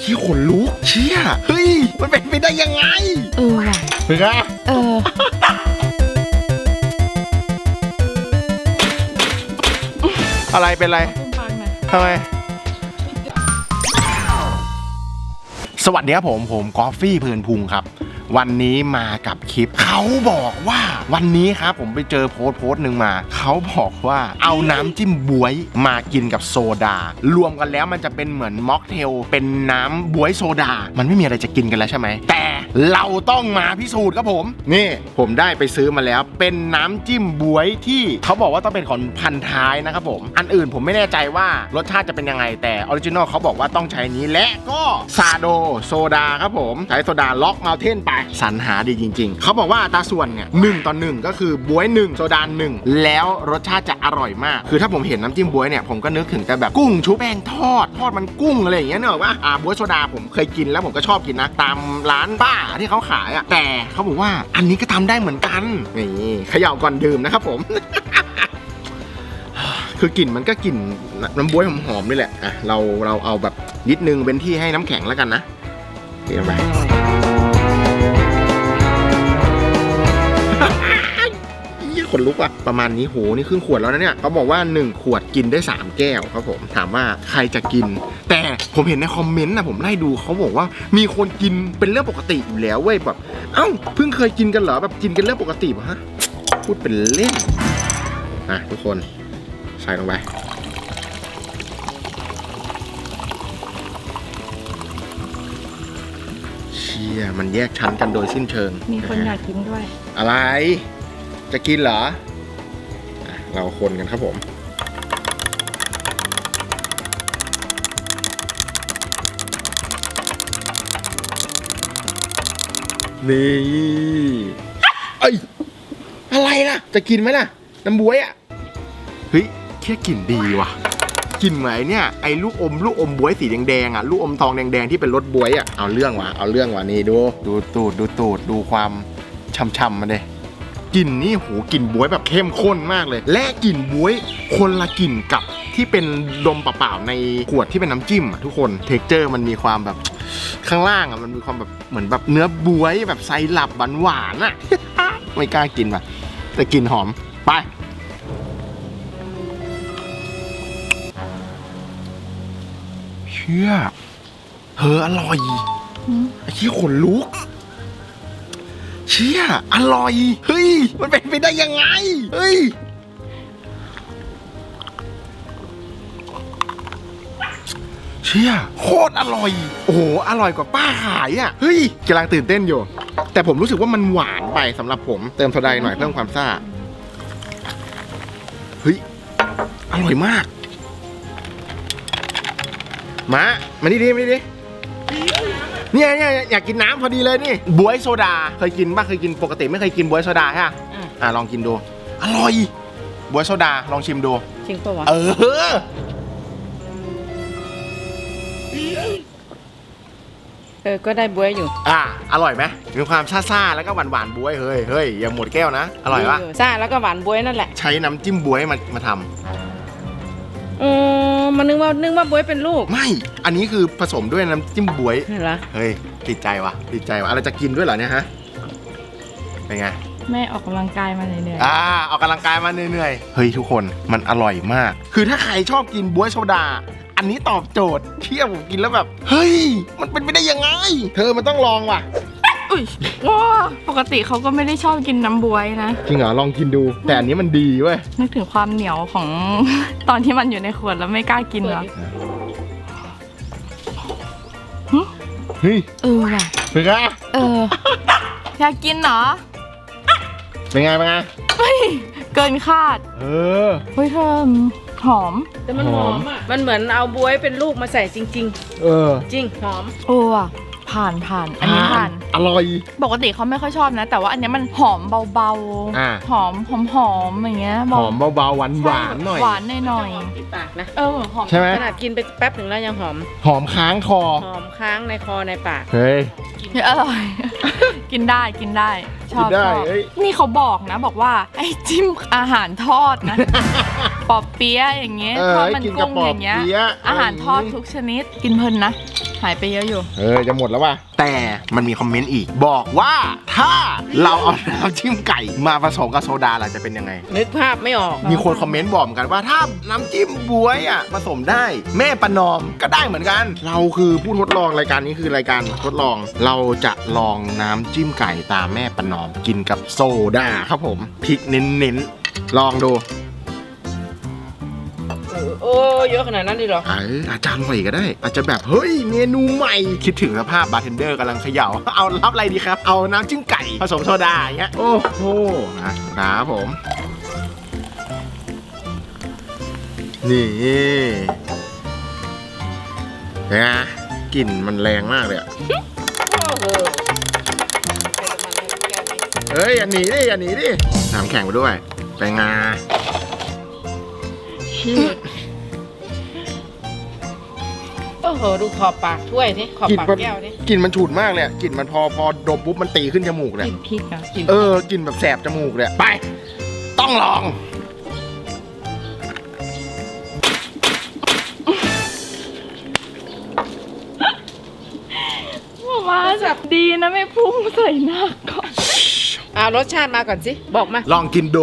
ขี้ขนลุกเชี่ยเฮ้ย มันเป็นไปได้ยังไงเออว่ะเป็นไงเออ อะไรเป็นไรฟังหน่อยทำไม สวัสดีครับผม ผมกอฟฟี่เพลินพุงครับ วันนี้มากับคลิป เขาบอกว่าวันนี้ครับผมไปเจอโพสต์โพสต์หนึ่งมา เขาบอกว่าเอาน้ำจิ้มบวยมากินกับโซดา รวมกันแล้วมันจะเป็นเหมือนม็อกเทลเป็นน้ำบวยโซดา มันไม่มีอะไรจะกินกันแล้วใช่ไหมแต่เราต้องมาพิสูจน์ครับผม นี่ผมได้ไปซื้อมาแล้ว เป็นน้ำจิ้มบวยที่เขาบอกว่าต้องเป็นของพันท้ายนะครับผม อันอื่นผมไม่แน่ใจว่ารสชาติจะเป็นยังไงแต่ออริจินอลเขาบอกว่าต้องใช้นี้และก็ซาโดโซดาครับผม ใช้โซดาล็อกมาเทนไปสรรหาดีจริง ๆ เขาบอกว่าอัตราส่วนเนี่ยหนึ่งต่อหนึ่งก็คือบวยหนึ่งโซดาหนึ่งแล้วรสชาติจะอร่อยมาก คือถ้าผมเห็นน้ำจิ้มบวยเนี่ยผมก็นึกถึงแต่แบบกุ้งชุบแป้งทอด ทอดมันกุ้งอะไรอย่างเงี้ยเนอะว่าอ่าบวยโซดาผมเคยกินแล้วผมก็ชอบกินนะ ตามร้านป้าที่เขาขายอะแต่เขาบอกว่าอันนี้ก็ทำได้เหมือนกันนี่เขย่าก่อนดื่มนะครับผม คือกลิ่นมันก็กลิ่นน้ำบ๊วยหอมๆนี่แหละอะเราเราเอาแบบนิดนึงเป็นที่ให้น้ำแข็งแล้วกันนะเดี๋ยวไป ยี่ขนลุกอะประมาณนี้โหนี่ครึ่งขวดแล้วนะเนี่ยเขาบอกว่า 1 ขวดกินได้ 3 แก้วครับผมถามว่าใครจะกิน แต่ผมเห็นในคอมเมนต์นะผมไล่ดูเขาบอกว่ามีคนกินเป็นเรื่องปกติอยู่แล้วเว้ยแบบเอ้าเพิ่งเคยกินกันเหรอแบบกินกันเรื่องปกติปะฮะพูดเป็นเล่นอะทุกคนใส่ลงไป ชี่ยมันแยกชั้นกันโดยสิ้นเชิงมีคนอยากกินด้วย อะไร จะกินเหรออะเราคนกันครับผม นี่เอ้ยอะไรล่ะ จะกินไหมล่ะ น้ำบวยอะ เฮ้ยแค่กลิ่นดีว่ะ กลิ่นเหมือนไอ้เนี่ยไอ้ลูกอมลูกอมบวยสีแดงๆอะลูกอมทองแดงๆที่เป็นรสบวยอะเอาเรื่องว่ะเอาเรื่องว่ะนี่ดู ดูตูดดูตูดดูความช่ำๆมาเลยกลิ่นนี่โหกลิ่นบวยแบบเข้มข้นมากเลย และกลิ่นบวยคนละกลิ่นกับที่เป็นดมเปล่าๆในขวดที่เป็นน้ำจิ้มอะทุกคนเท็กเจอร์มันมีความแบบข้างล่างอะมันมีความแบบเหมือนแบบเนื้อบวยแบบไซรัปหวานๆอะไม่กล้ากินว่ะแต่กลิ่นหอมไป ชื่อเธออร่อยหืมไอ้ที่ขนลุก เชี่ยอร่อย เฮ้ย มันเป็นไปได้ยังไง เฮ้ย เชี่ยโคตรอร่อย โอ้โห อร่อยกว่าป้าขายอะ เฮ้ยกำลังตื่นเต้นอยู่ แต่ผมรู้สึกว่ามันหวานไปสำหรับผม เติมโซดาหน่อยเพิ่มความซ่า เฮ้ย อร่อยมาก มามานี่ดิมานี่ดิเนี่ยเนี่ยอยากกินน้ำพอดีเลยนี่บวยโซดาเคยกินป่ะเคยกินปกติไม่เคยกินบวยโซดาใช่ปะอืม อะลองกินดูอร่อยบวยโซดาลองชิมดู จริงปะวะเออ เออก็ได้บวยอยู่อะอร่อยไหมมีความซ่าๆแล้วก็หวานๆบวยเฮ้ยเฮ้ยอย่าหมดแก้วนะอร่อยปะซ่าแล้วก็หวานบวยนั่นแหละ ใช้น้ำจิ้มบวยมามาทำอ๋อ มันนึกว่านึกว่าบวยเป็นลูกไม่ อันนี้คือผสมด้วยน้ำจิ้มบวย เหรอเฮ้ย ติดใจวะติดใจวะอะไรจะกินด้วยเหรอเนี่ยฮะ เป็นไง แม่ออกกำลังกายมาเหนื่อยอ่าออกกำลังกายมาเหนื่อยๆ เฮ้ยทุกคนมันอร่อยมาก คือถ้าใครชอบกินบ๊วยโซดา อันนี้ตอบโจทย์เที่ยวผมกินแล้วแบบ เฮ้ย มันเป็นไปได้ยังไง เธอมันต้องลองว่ะๆ อุ้ยว้าปกติเขาก็ไม่ได้ชอบกินน้ำบวยนะ จริงเหรอลองกินดู แต่อันนี้มันดีเว้ยนึกถึงความเหนียวของ ตอนที่มันอยู่ในขวดแล้วไม่กล้ากินเหรอเฮ้ยเออว่ะเป็นไงเอออยากกินเหรอเป็นไงเป็นไงเฮ้ยเกินคาด เออเฮ้ยเธอหอม แต่มันหอมอะ มันเหมือนเอาบวยเป็นลูกมาใส่จริงเออๆจริงหอม โอ้ว่ะ ผ่านผ่านอันนี้ผ่าน อร่อย ปกติเขาไม่ค่อยชอบนะ แต่ว่าอันเนี้ยมันหอมเบาอ่า ๆ หอมหอมหอมอย่างเงี้ยหอมเบาๆหวานหวานๆหน่อย หวานหน่อยที่ปากนะ ๆเออหอม ใช่ไหมขนาดกินไปแป๊บหนึ่งแล้วยังหอม หอมค้างคอ หอมค้างในคอในปาก เฮ้ย อร่อย กินได้กินได้ ชอบกินได้ชอบเอ้ย นี่เขาบอกนะ บอกว่าไอ้จิ้มอาหารทอดนะ ปอบเปี๊ยะอย่างเงี้ยเออทอดมันกินกับกุ้งปออบย่างเงี้ย เปี๊ยะอาหารทอดะไรย่งงี้ทุกชนิดกินเพลินนะ หายไปเยอะอยู่ เออจะหมดแล้วว่ะแต่มันมีคอมเมนต์อีก บอกว่าถ้าเราเอาน้ำจิ้มไก่มาผสมกับโซดาล่ะจะเป็นยังไง นึกภาพไม่ออก มีคนคอมเมนต์บอกเหมือนกันว่าถ้าน้ำจิ้มบวยอะผสมได้แม่ประนอมก็ได้เหมือนกัน เราคือผู้ทดลองรายการนี้คือรายการทดลอง เราจะลองน้ำจิ้มไก่ตามแม่ประนอมกินกับโซดาครับผมพริกเน้นๆลองดูเออ โอ้เยอะขนาดนั้นเลยเหรอเอออาจารย์ใหม่ก็ได้ อาจจะแบบเฮ้ยเมนูใหม่ คิดถึงสภาพบาร์เทนเดอร์กำลังเขย่า เอารับอะไรดีครับ เอาน้ำจิ้มไก่ผสมโซดาอย่างเงี้ย โอ้โหนะครับผม นี่เป็นไงกลิ่นมันแรงมากเลยอะโอ้โหเฮ้ยอย่าหนีดิอย่าหนีดิน้ำแข็งไปด้วย ไปงาโอ้โหดูขอบปากถ้วยนี่ขอบปากมันแก้วนี่กลิ่นมันฉุนมากเลยอะกลิ่นมันพอพอดมปุ๊บมันตีขึ้นจมูกเลยกลิ่นพริกอะกลิ่นเออกลิ่นแบบแสบจมูกเลยไป ต้องลองมาแบบดีนะไม่พุ่งใส่หน้าก่อนอ่ารสชาติมาก่อนสิ บอกมา ลองกินดู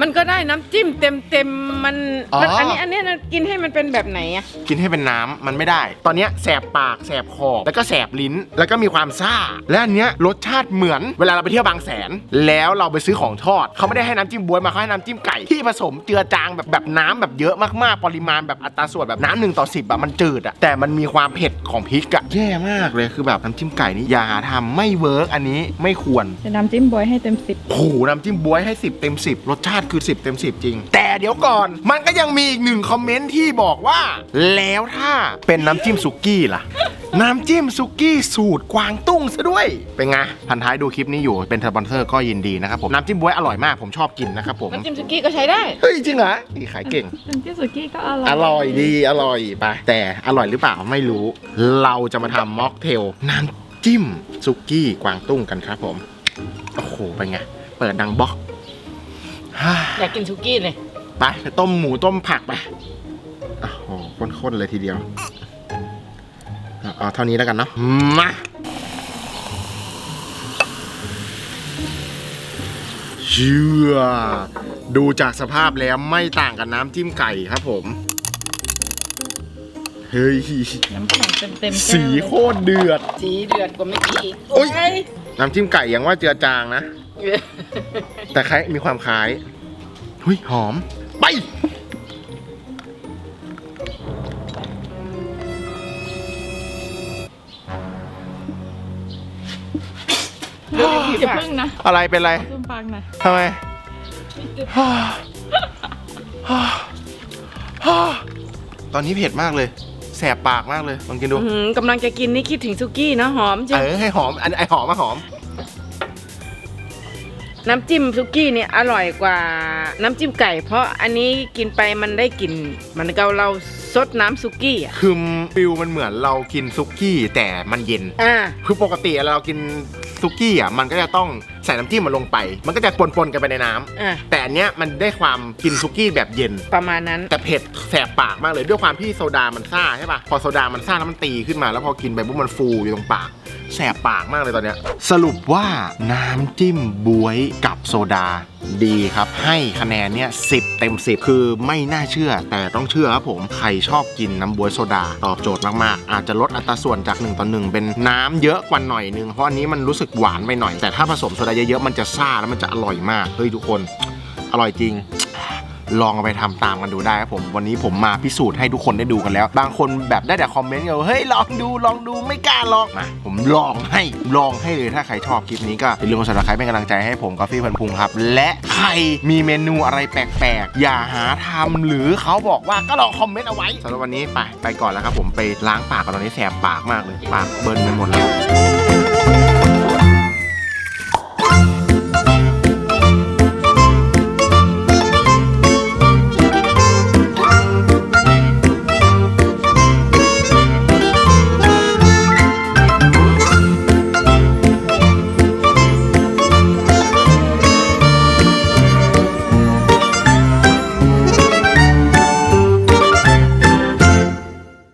มันก็ได้น้ำจิ้มเต็มเต็มๆมันอ๋อ มันอันนี้อันนี้นะกินให้มันเป็นแบบไหนอะกินให้เป็นน้ำมันไม่ได้ ตอนเนี้ยแสบปากแสบคอแล้วก็แสบลิ้น แล้วก็มีความซ่า และอันเนี้ยรสชาติเหมือนเวลาเราไปเที่ยวบางแสน แล้วเราไปซื้อของทอดเขาไม่ได้ให้น้ำจิ้มบวยมาเขาให้น้ำจิ้มไก่ที่ผสมเจือจางแบบแบบน้ำแบบเยอะมากๆ ปริมาณแบบอัตราส่วนแบบน้ำหนึ่งต่อสิบอะมันจืดอะแต่มันมีความเผ็ดของพริกอะแย่มากเลยคือแบบน้ำจิ้มไก่นี่อย่าหาทำไม่เวิร์กอันนี้ไม่ควร จะน้ำจิ้มบอยให้เต็มสิบ โอ้โหน้ำจิ้มบวยให้ 10 เต็ม 10 รสชาติคือ 10 เต็ม 10 จริง แต่เดี๋ยวก่อน มันก็ยังมีอีกหนึ่งคอมเมนต์ที่บอกว่า แล้วถ้าเป็นน้ำจิ้มสุกี้ล่ะ น้ำจิ้มสุกี้สูตรกวางตุ้งซะด้วย เป็นไง พันท้ายดูคลิปนี้อยู่เป็นสปอนเซอร์ก็ยินดีนะครับผม น้ำจิ้มบวยอร่อยมากผมชอบกินนะครับผมน้ำจิ้มสุกี้ก็ใช้ได้ เฮ้ย จริงเหรอนี่ขายเก่ง น้ำจิ้มสุกี้ก็อร่อย อร่อยดีอร่อยไปแต่อร่อยหรือเปล่าไม่รู้ เราจะมาทำม็อกเทลน้ำจิ้มสุกี้กวางตุ้งกันครับผม โอ้โห เป็นไง เปิดดังบล็อกฮ่า อยากกินสุกี้เลย ไปไปต้มหมูต้มผักไปโอ้โหข้นๆเลยทีเดียวเอาเอาเท่านี้แล้วกันเนาะ มาเชื่อ ดูจากสภาพแล้วไม่ต่างกับน้ำจิ้มไก่ครับผม เฮ้ย น้ำแข็งเต็มเต็มๆสีโคตรเดือด สีเดือดกว่าเมื่อกี้อีกโอ๊ยโอ้ย น้ำจิ้มไก่ยังว่าเจือจางนะ แต่คล้ายมีความคล้ายหุยหอม ไป อย่าพึ่งนะอะไรเป็นไรซุ่มปากหน่อยทำไมตอนนี้เผ็ดมากเลย แสบปากมากเลยลองกินดู อื้อหือกำลังจะกินนี่คิดถึงสุกี้นะหอมจริเองอให้หอม อันไอหอมมาหอม น้ำจิ้มสุกี้เนี่ยอร่อยกว่าน้ำจิ้มไก่ เพราะอันนี้กินไปมันได้กลิ่นเหมันกับเราซดน้ำสุกี้อะคือฟิลมันเหมือนเรากินซุกี้แต่มันเย็น อ่า คือปกติเรากินซุกี้อะมันก็จะต้อง ใส่น้ำจิ้มมันลงไป มันก็จะปนๆกันไปในน้ำอ่าแต่อันเนี้ยมันได้ความกินซุกี้แบบเย็น ประมาณนั้น แต่เผ็ดแสบปากมากเลยด้วยความที่โซดามันซ่าใช่ปะพอโซดามันซ่าแล้วมันตีขึ้นมา แล้วพอกินไปปุ๊บมันฟูอยู่ตรงปาก แสบปากมากเลยตอนเนี้ยสรุปว่าน้ำจิ้มบวยกับโซดาดีครับ ให้คะแนนเนี่ย10เต็ม 10 คือไม่น่าเชื่อ แต่ต้องเชื่อครับผมใครชอบกินน้ำบวยโซดา ตอบโจทย์มากๆ อาจจะลดอัตราส่วนจาก1ต่อ1เป็นน้ำเยอะกว่าหน่อยนึงเพราะอันนี้มันรู้สึกหวานไปหน่อยแต่ถ้าผสมโซดาเยอะๆมันจะซ่าแล้วมันจะอร่อยมากเฮ้ยทุกคนอร่อยจริง ลองเอาไปทำตามกันดูได้ครับผมวันนี้ผมมาพิสูจน์ให้ทุกคนได้ดูกันแล้ว บางคนแบบได้แต่คอมเมนต์กันว่าเฮ้ยลองดูลองดูไม่กล้าลองมาผมลองให้ลองให้เลยถ้าใครชอบคลิปนี้ก็อย่าลืมกด subscribe เป็นกำลังใจให้ผมกาแฟพันพุงครับ และใครมีเมนูอะไรแปลกๆ อย่าหาทำหรือเขาบอกว่าก็ลองคอมเมนต์เอาไว้สำหรับวันนี้ไปไปก่อนแล้วครับผมไปล้างปากกันตอนนี้แสบปากมากเลยปากเบิร์นไปหมดแล้ว